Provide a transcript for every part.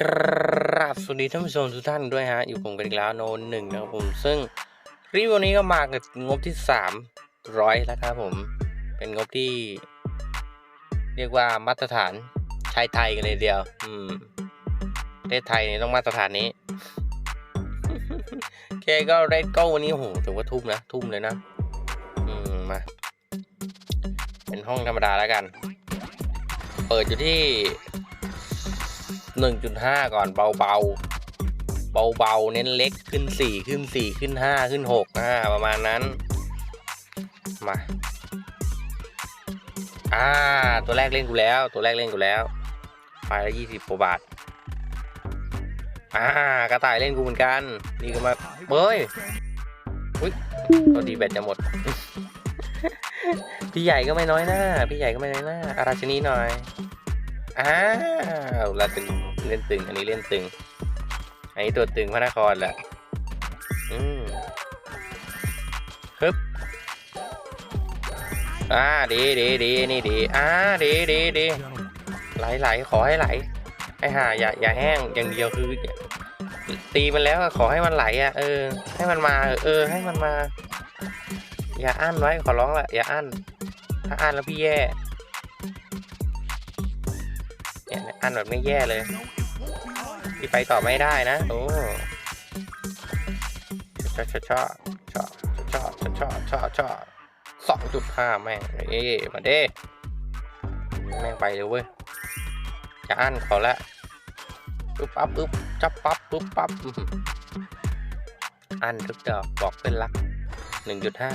กราบสวัสดีท่านผู้ชมทุกท่านด้วยฮะ อยู่ผมกันอีกแล้วโนนหนึ่งนะครับผม ซึ่งรีวิวนี้ก็มากับงบที่สามร้อยแล้วครับผม เป็นงบที่ เรียกว่ามาตรฐานชายไทยกันเลยเดียว อืมประเทศไทยนี่ต้องมาตรฐานนี้โอเคก็เรดก็วันนี้โอ้โหถือว่าทุ่มนะ ทุ่มเลยนะ อืมมา เป็นห้องธรรมดาแล้วกัน เปิดอยู่ที่ 1.5 ก่อนเบาเบาเบาเบาๆ เน้นเล็กขึ้น 4 ขึ้น 4 ขึ้น 5 ขึ้น6อ่าประมาณนั้น มาอ่าตัวแรกเล่นกูแล้ว ตัวแรกเล่นกูแล้วไฟละยี่สิบกว่าบาทอ่ากระต่ายเล่นกูเหมือนกัน นี่ก็มาเบ้ยอุ้ยตัวดีแบตจะหมด พี่ใหญ่ก็ไม่น้อยหน้า พี่ใหญ่ก็ไม่น้อยหน้าอาราชนีหน่อย อ้าวเราตึงเล่นตึง อันนี้เล่นตึง อันนี้ตัวตึงพระนครแหละอืมฮึบอ่าดีดีดีนี่ดีอ่าดีดีดีไหลไหลขอให้ไหลให้ห่าอย่าอย่าแห้งอย่างเดียวคือ ตีมันแล้วขอให้มันไหลอะเออ ให้มันมาเออ ให้มันมา อย่าอั้นไว้ขอร้องละอย่าอั้นถ้าอั้นแล้วพี่แย่ เนี่ยอันแบบไม่แย่เลยที่ไปต่อไม่ได้นะ โอ้ชอบชอบชอบชอบชอบชอบชอบชอบสองจุดห้าแม่งเอ๊มาเด้แม่งไปเลยเว้ยจะอันเขาละปึ๊บปั๊บปึ๊บจับปั๊บปึ๊บปั๊บอันทุกดอกบอกเป็นรักหนึ่งจุดห้า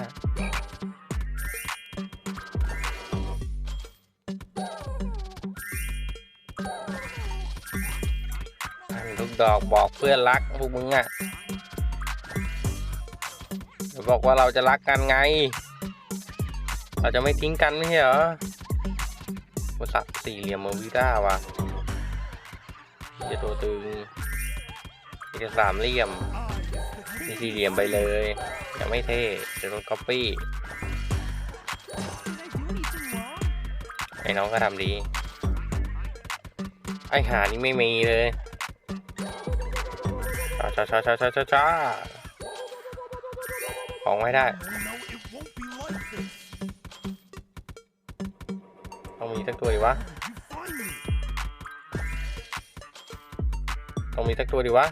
ลูกดอกบอกเพื่อนรักพวกมึงอะ่ะบอกว่าเราจะรักกันไง เราจะไม่ทิ้งกันไม่ใช่เหรอบริษัทสี่เหลี่ยมเมอร์วิด้าว่ะจะตัวตึงจะสามเหลี่ยมนี่สี่เหลี่ยมไปเลย ยังไม่เท่จะโดนก๊อปปี้ไอ้น้องก็ทำดี ไอ้หานี่ไม่มีเลย ช้าช้าช้าช้าช้าช้าช้าของไม่ได้ ต้องมีสักตัวดิวะ ต้องมีสักตัวดิวะ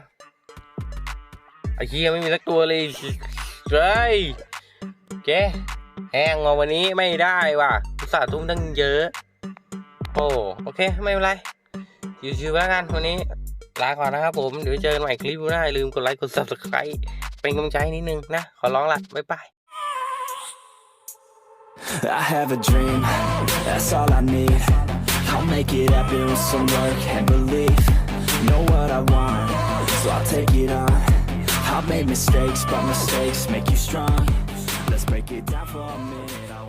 ไอ้เหี้ยไม่มีสักตัวเลยเฮ้ยแกแห้งมาวันนี้ไม่ได้ว่ะอุตส่าห์ทุ่มตั้งเยอะ โอ้โอเค ไม่เป็นไรชิวๆแล้วกันวันนี้ ลาก่อนนะครับผม เดี๋ยวเจอกันใหม่คลิปหน้าลืมกดไลค์กด subscribe เป็นกำลังใจนิดนึงนะ ขอร้องละบ๊ายบาย I have a dream, that's all I need. I'll make it happen with some work and belief. Know what I want, so I'll take it on. I've made mistakes, but mistakes make you strong. Let's break it down for a minute.